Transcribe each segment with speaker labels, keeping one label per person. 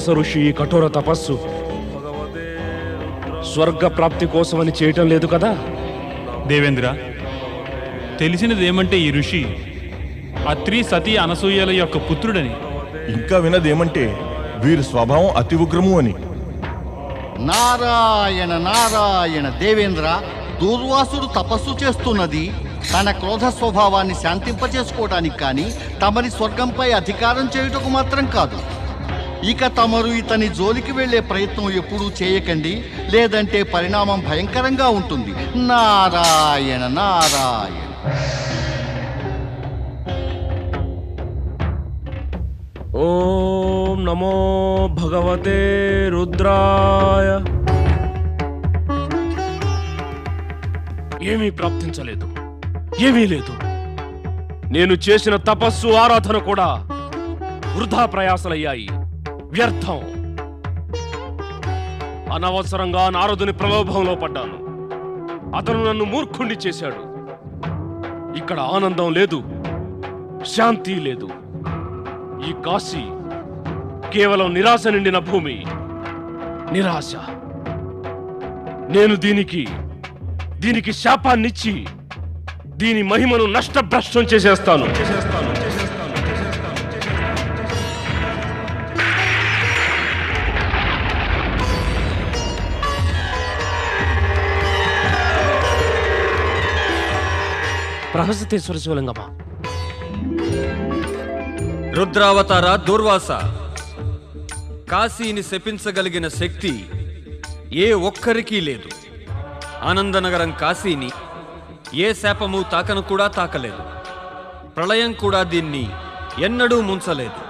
Speaker 1: దూర్వాస ఋషి ఈ కఠోర తపస్సు. స్వర్గ ప్రాప్తి కోసమని చేయటం లేదు కదా?
Speaker 2: దేవేంద్ర తెలిసినదేమంటే ఈ ఋషి అత్రి సతీ అనసూయల యొక్క పుత్రుడని.
Speaker 3: ఇంకా వినదేమంటే వీరి స్వభావం అతి ఉగ్రము అని.
Speaker 4: నారాయణ నారాయణ దేవేంద్ర దూర్వాసుడు తపస్సు చేస్తున్నది తన క్రోధ స్వభావాన్ని శాంతింపజేసుకోవడానికి కానీ తమరి స్వర్గంపై అధికారం చేయుటకు మాత్రం కాదు. ఇక తమరు ఇతని జోలికి వెళ్ళే ప్రయత్నం ఎప్పుడూ చేయకండి లేదంటే పరిణామం భయంకరంగా ఉంటుంది. నారాయణ నారాయణ.
Speaker 1: ఓం నమో భగవతే రుద్రాయ. ఏమీ ప్రాప్తించలేదు ఏమీ లేదు. నేను చేసిన తపస్సు ఆరాధన కూడా వృధా ప్రయాసలయ్యాయి. వ్యర్థం. అనవసరంగా నారదుని ప్రలోభంలో పడ్డాను. అతను నన్ను మూర్ఖుణ్ణి చేశాడు. ఇక్కడ ఆనందం లేదు శాంతి లేదు. ఈ కాశీ కేవలం నిరాశ నిండిన భూమి. నిరాశ. నేను దీనికి దీనికి శాపాన్నిచ్చి దీని మహిమను నష్టభ్రష్టం చేసేస్తాను. చేసేస్తాను చేసేస్తాను ప్రహసితేశ్వర శివలింగమా
Speaker 5: రుద్రావతార దుర్వాస. కాశీని శపించగలిగిన శక్తి ఏ ఒక్కరికీ లేదు. ఆనందనగరం కాశీని ఏ శాపము తాకను కూడా తాకలేదు. ప్రళయం కూడా దీన్ని ఎన్నడూ ముంచలేదు.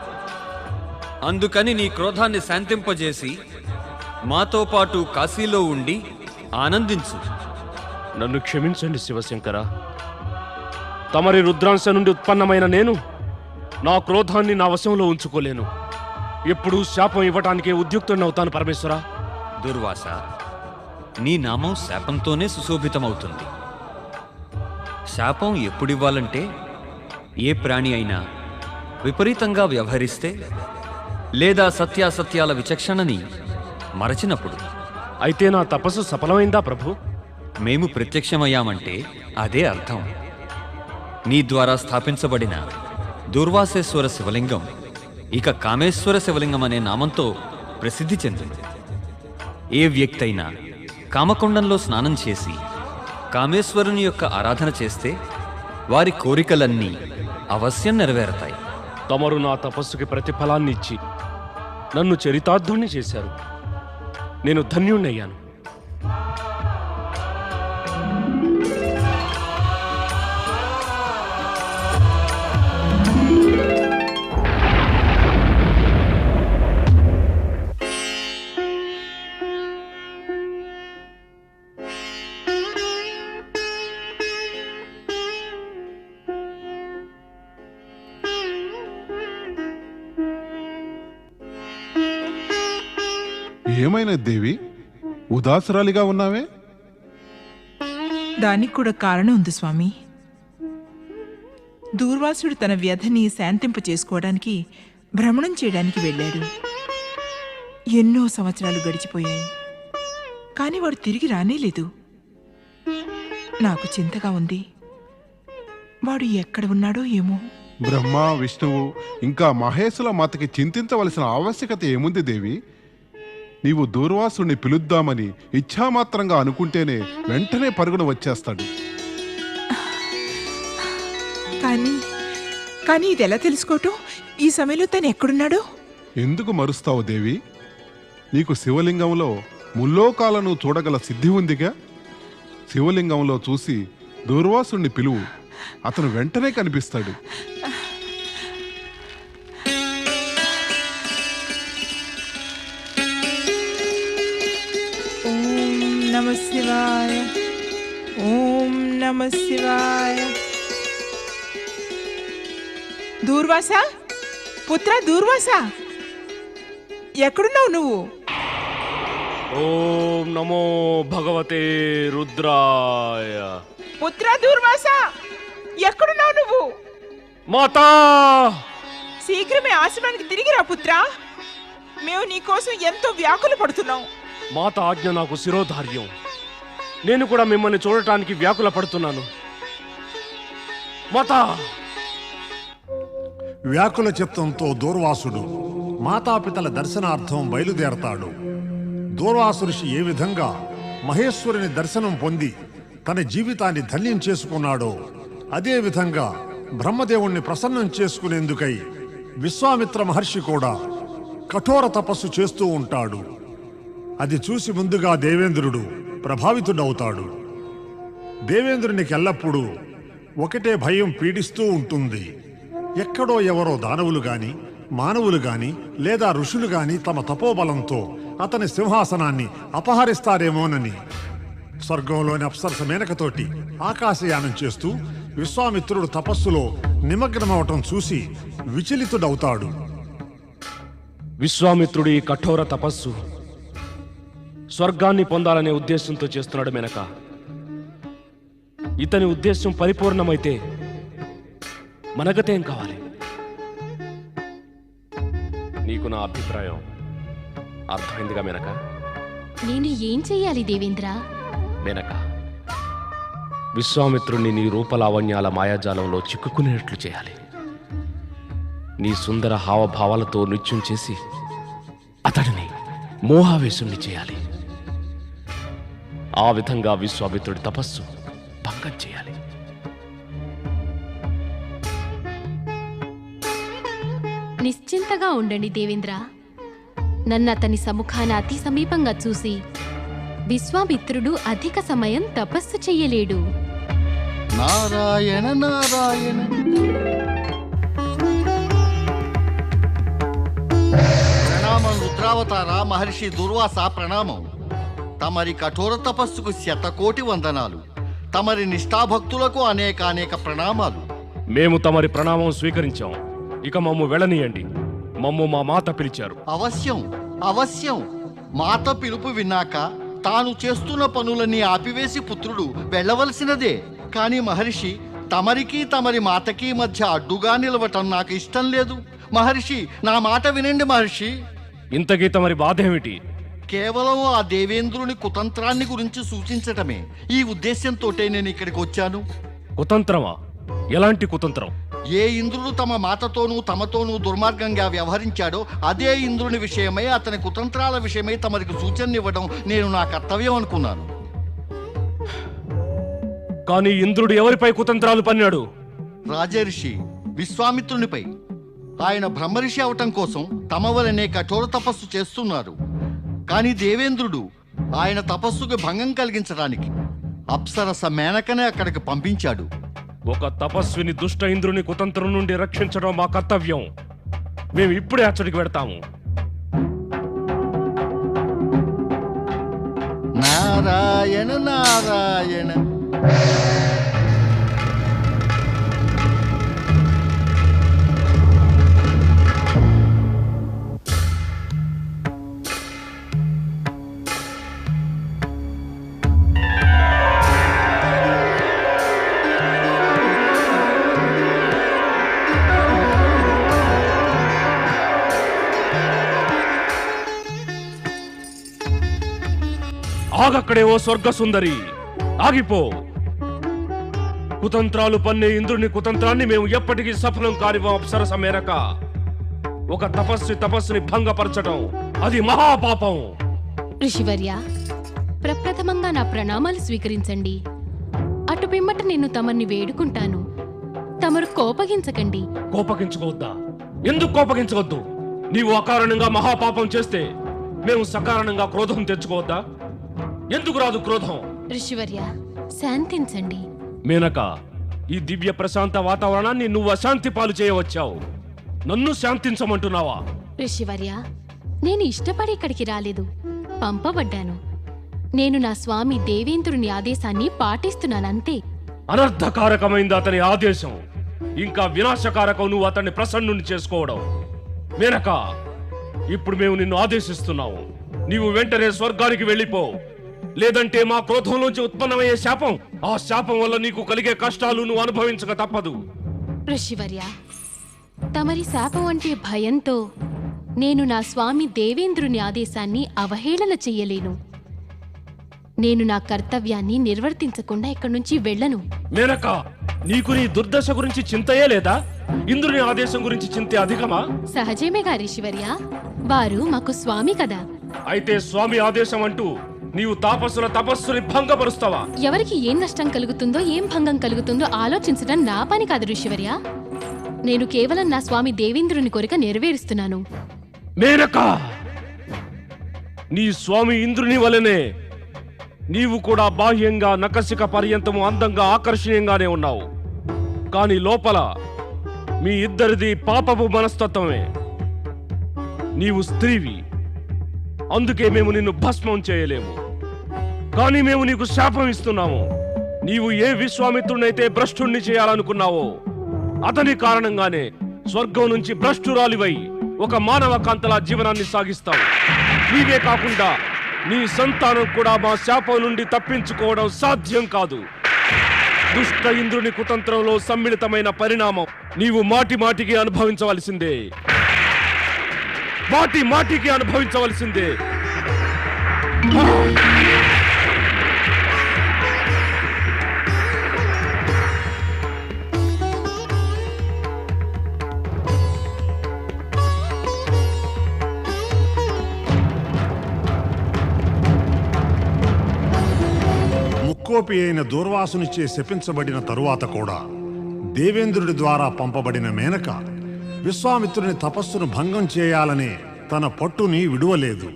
Speaker 5: అందుకని నీ క్రోధాన్ని శాంతింపజేసి మాతో పాటు కాశీలో ఉండి ఆనందించు.
Speaker 1: నన్ను క్షమించండి శివశంకర. తమరి రుద్రాంశ నుండి ఉత్పన్నమైన నేను నా క్రోధాన్ని నా వశంలో ఉంచుకోలేను. ఎప్పుడూ శాపం ఇవ్వటానికే ఉద్యుక్తుడవుతాను పరమేశ్వర.
Speaker 5: దుర్వాస నీ నామం శాపంతోనే సుశోభితమవుతుంది. శాపం ఎప్పుడివ్వాలంటే ఏ ప్రాణి అయినా విపరీతంగా వ్యవహరిస్తే లేదా సత్యాసత్యాల విచక్షణని మరచినప్పుడు.
Speaker 1: అయితే నా తపస్సు సఫలమైందా ప్రభు?
Speaker 5: మేము ప్రత్యక్షమయ్యామంటే అదే అర్థం. నీ ద్వారా స్థాపించబడిన దుర్వాసేశ్వర శివలింగం ఇక కామేశ్వర శివలింగం అనే నామంతో ప్రసిద్ధి చెందింది. ఏ వ్యక్తి అయినా కామకొండంలో స్నానం చేసి కామేశ్వరుని యొక్క ఆరాధన చేస్తే వారి కోరికలన్నీ అవశ్యం నెరవేరతాయి.
Speaker 1: తమరు నా తపస్సుకి ప్రతిఫలాన్ని ఇచ్చి నన్ను చరితార్థుణ్ణి చేశారు. నేను ధన్యుణ్ణయ్యాను.
Speaker 6: ఏమైనా దేవి? ఉదాసరాలిగా ఉన్నావే?
Speaker 7: దానికి కూడా కారణం ఉంది స్వామి. దూర్వాసుడు తన వ్యధని శాంతింప చేసుకోవడానికి భ్రమణం చేయడానికి వెళ్ళాడు. ఎన్నో సంవత్సరాలు గడిచిపోయాయి. కానీ వాడు తిరిగి రానేలేదు నాకు చింతగా ఉంది. వాడు ఎక్కడ ఉన్నాడో ఏమో.
Speaker 6: బ్రహ్మ విష్ణువు ఇంకా మహేశుల మాతకి చింతించవలసిన ఆవశ్యకత ఏముంది దేవి? నీవు దూర్వాసుని పిలుద్దామని ఇచ్ఛామాత్రంగా అనుకుంటేనే వెంటనే పరుగున వచ్చేస్తాడు.
Speaker 7: కానీ కానీ ఇది ఎలా తెలుసుకోవటం? ఈ సమయంలో తను ఎక్కడున్నాడో?
Speaker 6: ఎందుకు మరుస్తావు దేవి? నీకు శివలింగంలో ముల్లోకాలను చూడగల సిద్ధి ఉందిగా? శివలింగంలో చూసి దూర్వాసుని పిలువు అతను వెంటనే కనిపిస్తాడు.
Speaker 7: నమ శివాయ. ఓం నమ శివాయ. దూర్వాస? పుత్ర దూర్వాస? ఎక్కడున్నావు నువ్వు?
Speaker 1: ఓం నమో భగవతే రుద్రాయ.
Speaker 7: పుత్ర దూర్వాస ఎక్కడున్నావు నువ్వు?
Speaker 1: మాతా!
Speaker 7: శీఘ్రమే ఆశ్రమానికి తిరిగి రా పుత్ర. మేము నీకోసం ఎంతో వ్యాకుల పడుతున్నాం.
Speaker 1: మాత ఆజ్ఞ నాకు శిరోధార్యం. నేను కూడా మిమ్మల్ని చూడటానికి వ్యాకుల పడుతున్నాను. మాత!
Speaker 8: వ్యాకుల చిత్తంతో దూర్వాసుడు మాతాపితల దర్శనార్థం బయలుదేరతాడు. దూర్వాసు ఋషి ఏ విధంగా మహేశ్వరుని దర్శనం పొంది తన జీవితాన్ని ధన్యం చేసుకున్నాడో అదేవిధంగా బ్రహ్మదేవుణ్ణి ప్రసన్నం చేసుకునేందుకై విశ్వామిత్ర మహర్షి కూడా కఠోర తపస్సు చేస్తూ ఉంటాడు. అది చూసి ముందుగా దేవేంద్రుడు ప్రభావితుడవుతాడు. దేవేంద్రునికి ఎల్లప్పుడూ ఒకటే భయం పీడిస్తూ ఉంటుంది. ఎక్కడో ఎవరో దానవులు గాని మానవులు గాని లేదా ఋషులు గాని తమ తపోబలంతో అతని సింహాసనాన్ని అపహరిస్తారేమోనని స్వర్గంలోని అప్సరస మేనకతోటి ఆకాశయానం చేస్తూ విశ్వామిత్రుడు తపస్సులో నిమగ్నమవటం చూసి విచలితుడవుతాడు.
Speaker 1: విశ్వామిత్రుడి ఈ కఠోర తపస్సు స్వర్గాన్ని పొందాలనే ఉద్దేశంతో చేస్తున్నాడు మెనక. ఇతని ఉద్దేశం పరిపూర్ణమైతే మనగతేం కావాలి? నీకు నా అభిప్రాయం అర్థమైందిగా మెనక?
Speaker 9: నేను ఏం చెయ్యాలి దేవేంద్ర?
Speaker 1: మెనక విశ్వామిత్రుణ్ణి నీ రూపలావణ్యాల మాయాజాలంలో చిక్కుకునేట్లు చేయాలి. నీ సుందర హావభావాలతో నృత్యం చేసి అతడిని మోహావేశుణ్ణి చేయాలి. ఆ విధంగా విశ్వామిత్రుడి తపస్సు భంగం చేయాలి.
Speaker 9: నిశ్చింతగా ఉండండి దేవేంద్ర. నన్ను అతని సముఖాన అతి సమీపంగా చూసి విశ్వామిత్రుడు అధిక సమయం తపస్సు చెయ్యలేడు.
Speaker 4: నారాయణ నారాయణ. ప్రణామం రుద్రావతార మహర్షి దుర్వాస ప్రణామం. తమరి కఠోర తపస్సుకు శతకోటి వందనాలు. తమరి నిష్ఠాభక్తులకు అనేక అనేక ప్రణామాలు.
Speaker 1: మేము తమరి ప్రణామం స్వీకరించాం. ఇక మమ్ము వెళ్ళనీయండి. మమ్ము మా మాత పిలిచారు.
Speaker 4: అవశ్యం అవశ్యం. మాత పిలుపు విన్నాక తాను చేస్తున్న పనులన్నీ ఆపివేసి పుత్రుడు వెళ్ళవలసినదే. కాని మహర్షి తమరికి తమరి మాతకి మధ్య అడ్డుగా నిలవటం నాకు ఇష్టం లేదు. మహర్షి నా మాట వినండి మహర్షి.
Speaker 1: ఇంతకీ తమరి బాధ ఏమిటి
Speaker 4: కేవలం ఆ దేవేంద్రుని కుతంత్రాన్ని గురించి సూచించటమే. ఈ ఉద్దేశంతోటే నేను ఇక్కడికి వచ్చాను.
Speaker 1: కుతంత్రమా? ఎలాంటి కుతంత్రం?
Speaker 4: ఏ ఇంద్రుడు తమ మాతతోనూ తమతోనూ దుర్మార్గంగా వ్యవహరించాడో అదే ఇంద్రుని విషయమై అతని కుతంత్రాల విషయమై తమరికి సూచననివ్వడం నేను నా కర్తవ్యం అనుకున్నాను.
Speaker 1: కానీ ఇంద్రుడు ఎవరిపై కుతంత్రాలు పన్నాడు?
Speaker 4: రాజర్షి విశ్వామిత్రునిపై. ఆయన బ్రహ్మర్షి అవటం కోసం తమ వలనే కఠోర తపస్సు చేస్తున్నారు. కానీ దేవేంద్రుడు ఆయన తపస్సుకు భంగం కలిగించడానికి అప్సరస మేనకనే అక్కడికి పంపించాడు.
Speaker 1: ఒక తపస్విని దుష్ట ఇంద్రుని కుతంత్రం నుండి రక్షించడం మా కర్తవ్యం. మేము ఇప్పుడే అచ్చడికి వెడతాము
Speaker 4: నారాయణ నారాయణ.
Speaker 1: ఆగక్కడే ఓ స్వర్గ సుందరి ఆగిపో. కుతంత్రాలు పన్నే ఇంద్రుని కుతంత్రాన్ని మేము ఎప్పటికీ సఫలం కానివ్వం అప్సరస మేరక. ఒక తపస్వి తపస్సుని భంగపరచడం అది మహాపాపం.
Speaker 9: ఋషివర్య ప్రప్రథమంగా నా ప్రణామాలు స్వీకరించండి. అటు పిమ్మట నేను తమర్ని వేడుకుంటాను. తమరు కోపగించకండి.
Speaker 1: కోపగించుకోవద్దా? ఎందుకు కోపగించవద్దు? నీవు అకారణంగా మహాపాపం చేస్తే మేము సకారణంగా క్రోధం తెచ్చుకోవద్దా? ఎందుకు రాదు క్రోధం?
Speaker 9: ఋషివర్య శాంతించండి.
Speaker 1: మేనక ఈ దివ్య ప్రశాంత వాతావరణాన్ని నువ్వు అశాంతి పాలు చేయవచ్చావు. నన్ను శాంతించమంటున్నావా?
Speaker 9: ఋషివర్య నేను ఇష్టపడి ఇక్కడికి రాలేదు. పంపబడ్డాను. నేను నా స్వామి దేవేంద్రుని ఆదేశాన్ని పాటిస్తున్నానంతే
Speaker 1: అనర్థకారకమైంది అతని ఆదేశం. ఇంకా వినాశకారకం నువ్వు అతన్ని ప్రసన్నుని చేసుకోవడం. మేనక ఇప్పుడు మేము నిన్ను ఆదేశిస్తున్నాము. నీవు వెంటనే స్వర్గానికి వెళ్ళిపో. లేదంటే మా క్రోధంలోంచి ఉత్పన్నమయ్యే శాపం. ఆ శాపం వల్ల నీకు కలిగే కష్టాలు నువ్వు అనుభవించక తప్పదు.
Speaker 9: ఋషివర్య తమరి శాపం అంటే భయంతో నేను నా స్వామి దేవేంద్రుని ఆదేశాన్ని అవహేళన చెయ్యలేను. నేను నా కర్తవ్యాన్ని నిర్వర్తించకుండా ఇక్కడి నుంచి వెళ్ళను.
Speaker 1: మేనక నీకు నీ దుర్దశ గురించి చింతయే లేదా? ఇంద్రుని ఆదేశం గురించి చింతే అధికమా?
Speaker 9: సహజమే గారి శివర్య వారు మాకు స్వామి కదా.
Speaker 1: అయితే స్వామి ఆదేశం అంటూ నీవు తాపస్సుల తపస్సుని భంగపరుస్తావా?
Speaker 9: ఎవరికి ఏం నష్టం కలుగుతుందో ఏం భంగం కలుగుతుందో ఆలోచించడం నా పని కాదు ఋషివర్య. నేను కేవలం నా స్వామి దేవేంద్రుని కోరిక నెరవేరుస్తున్నాను.
Speaker 1: మేనక నీ స్వామి ఇంద్రుని వలనే నీవు కూడా బాహ్యంగా నకసిక పర్యంతము అందంగా ఆకర్షణీయంగానే ఉన్నావు. కానీ లోపల మీ ఇద్దరిది పాపపు మనస్తత్వమే. నీవు స్త్రీవి. అందుకే మేము నిన్ను భస్మం చేయలేము. కానీ మేము నీకు శాపం ఇస్తున్నాము. నీవు ఏ విశ్వామిత్రునైతే భ్రష్టుణ్ణి చేయాలనుకున్నావో అతని కారణంగానే స్వర్గం నుంచి భ్రష్టురాలివై ఒక మానవ కాంతలా జీవనాన్ని సాగిస్తావు. నీవే కాకుండా నీ సంతానం కూడా మా శాపం నుండి తప్పించుకోవడం సాధ్యం కాదు. దుష్ట ఇంద్రుని కుతంత్రంలో సమ్మిళితమైన పరిణామం నీవు మాటి మాటికి అనుభవించవలసిందే. మాటి మాటికి అనుభవించవలసిందే.
Speaker 10: ముక్కోపి అయిన దూర్వాసునిచే శపించబడిన తరువాత కూడా దేవేంద్రుడి ద్వారా పంపబడిన మేనక విశ్వామిత్రుని తపస్సును భంగం చేయాలనే తన పట్టుని విడువలేదు.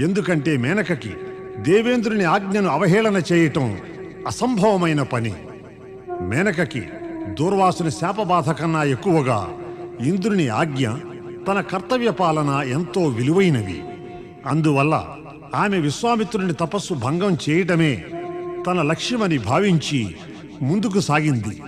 Speaker 10: ఎందుకంటే మేనకకి దేవేంద్రుని ఆజ్ఞను అవహేళన చేయటం అసంభవమైన పని. మేనకకి దూర్వాసుని శాపబాధ కన్నా ఎక్కువగా ఇంద్రుని ఆజ్ఞ తన కర్తవ్య పాలన ఎంతో విలువైనవి. అందువల్ల ఆమె విశ్వామిత్రుని తపస్సు భంగం చేయటమే తన లక్ష్యమని భావించి ముందుకు సాగింది.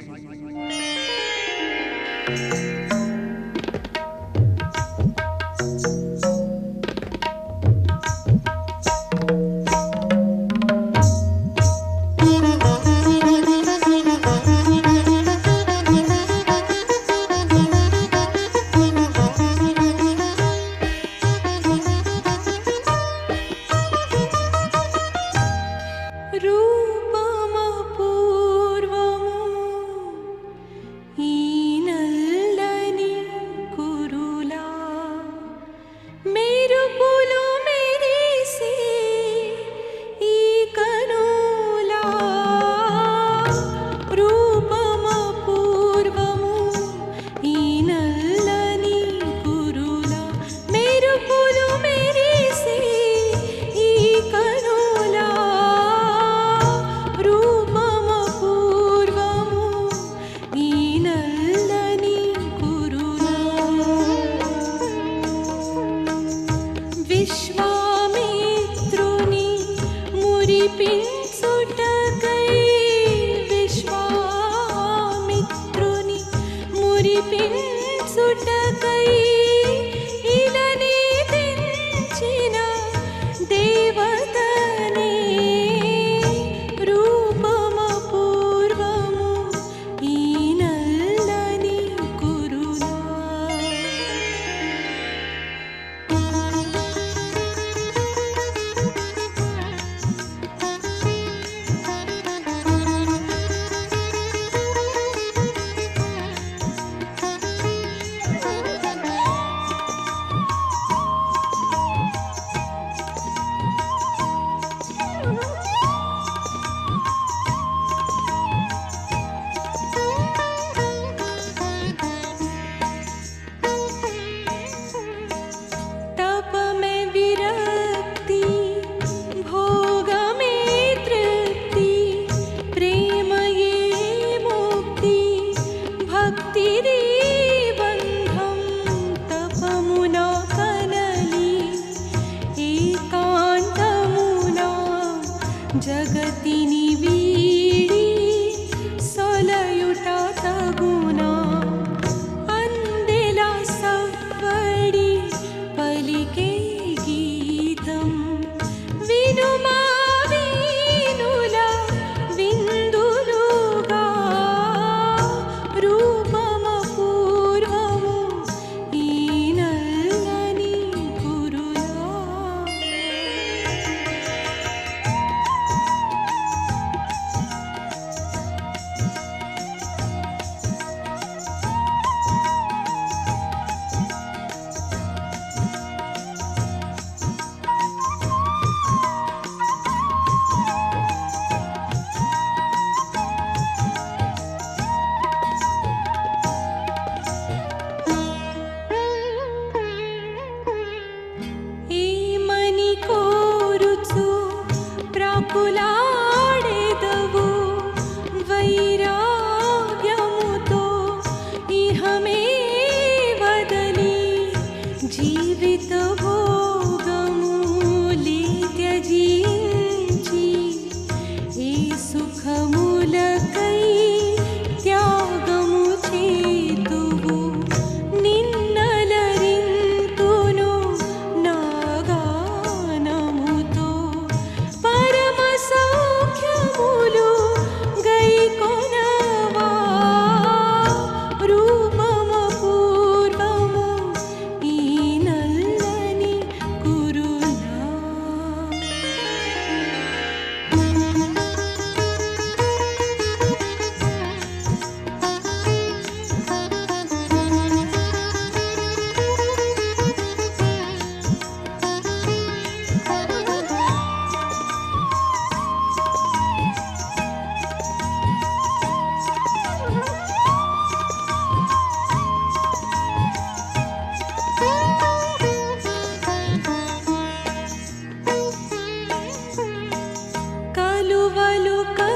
Speaker 10: ಕಲು ಕ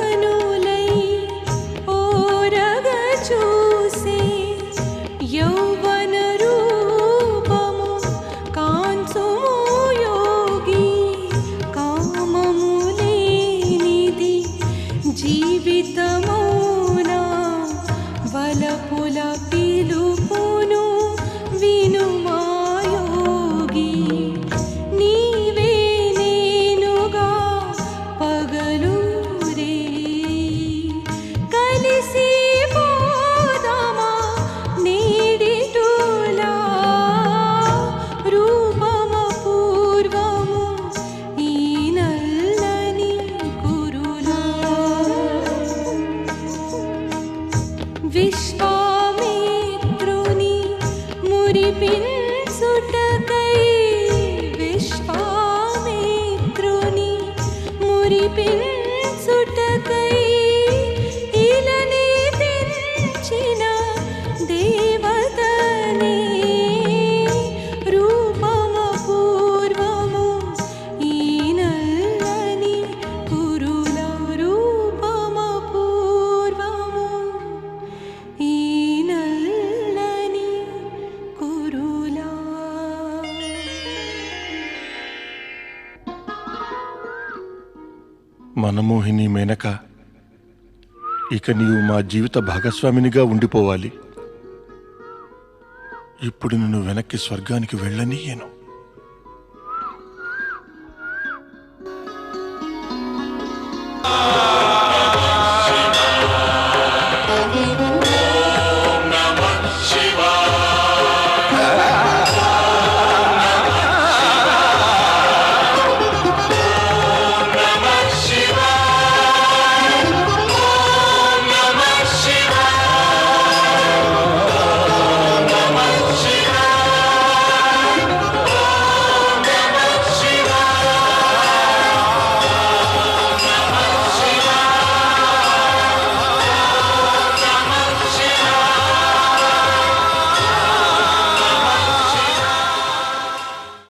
Speaker 3: మనమోహిని మేనక ఇక నీవు మా జీవిత భాగస్వామినిగా ఉండిపోవాలి. ఇప్పుడు నిన్ను వెనక్కి స్వర్గానికి వెళ్ళనీయను.